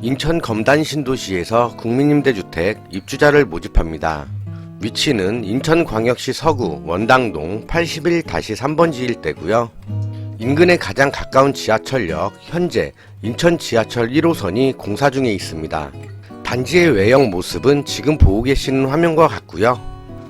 인천 검단 신도시에서 국민임대 주택 입주자를 모집합니다. 위치는 인천광역시 서구 원당동 81-3번지 일대고요. 인근에 가장 가까운 지하철역 현재 인천 지하철 1호선이 공사 중에 있습니다. 단지의 외형 모습은 지금 보고 계시는 화면과 같고요.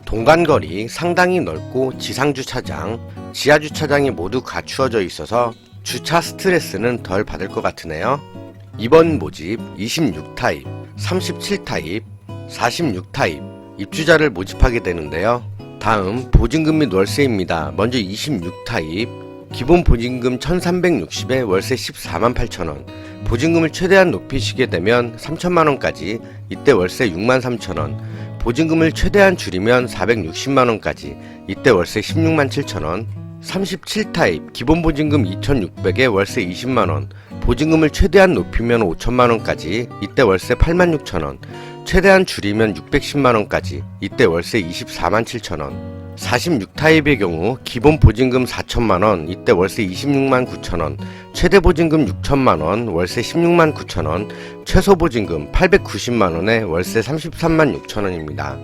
동간거리 상당히 넓고 지상 주차장, 지하 주차장이 모두 갖추어져 있어서 주차 스트레스는 덜 받을 것 같으네요. 이번 모집 26타입, 37타입, 46타입 입주자를 모집하게 되는데요. 다음 보증금 및 월세입니다. 먼저 26타입 기본 보증금 1360에 월세 14만 8천원 보증금을 최대한 높이시게 되면 3천만원까지 이때 월세 6만 3천원 보증금을 최대한 줄이면 460만원까지 이때 월세 16만 7천원 37타입 기본 보증금 2600에 월세 20만원 보증금을 최대한 높이면 5천만원까지 이때 월세 8만 6천원 최대한 줄이면 610만원까지 이때 월세 24만 7천원 46타입의 경우 기본 보증금 4천만원 이때 월세 26만 9천원 최대 보증금 6천만원 월세 16만 9천원 최소 보증금 890만원에 월세 33만 6천원입니다.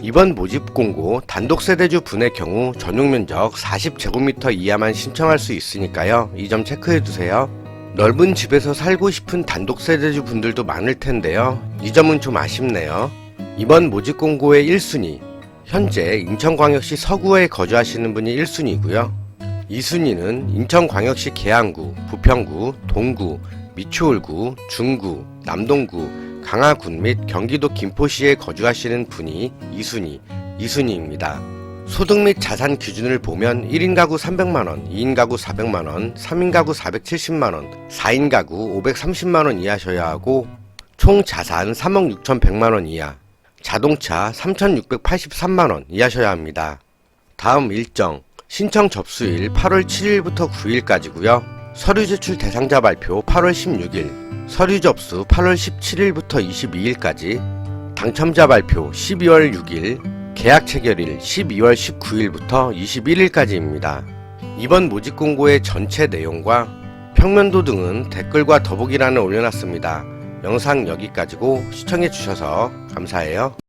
이번 모집 공고 단독 세대주 분의 경우 전용 면적 40제곱미터 이하만 신청할 수 있으니까요. 이 점 체크해 두세요. 넓은 집에서 살고 싶은 단독 세대주 분들도 많을 텐데요. 이 점은 좀 아쉽네요. 이번 모집 공고의 1순위 현재 인천광역시 서구에 거주하시는 분이 1순위고요. 2순위는 인천광역시 계양구, 부평구, 동구, 미추홀구, 중구, 남동구, 강화군 및 경기도 김포시에 거주하시는 분이 2순위, 2순위입니다. 소득 및 자산 기준을 보면 1인 가구 300만원, 2인 가구 400만원, 3인 가구 470만원, 4인 가구 530만원 이하셔야 하고 총 자산 3억 6,100만원 이하, 자동차 3,683만원 이하셔야 합니다. 다음 일정, 신청 접수일 8월 7일부터 9일까지고요. 서류 제출 대상자 발표 8월 16일, 서류 접수 8월 17일부터 22일까지, 당첨자 발표 12월 6일, 계약 체결일 12월 19일부터 21일까지입니다. 이번 모집 공고의 전체 내용과 평면도 등은 댓글과 더보기란에 올려놨습니다. 영상 여기까지고 시청해주셔서 감사해요.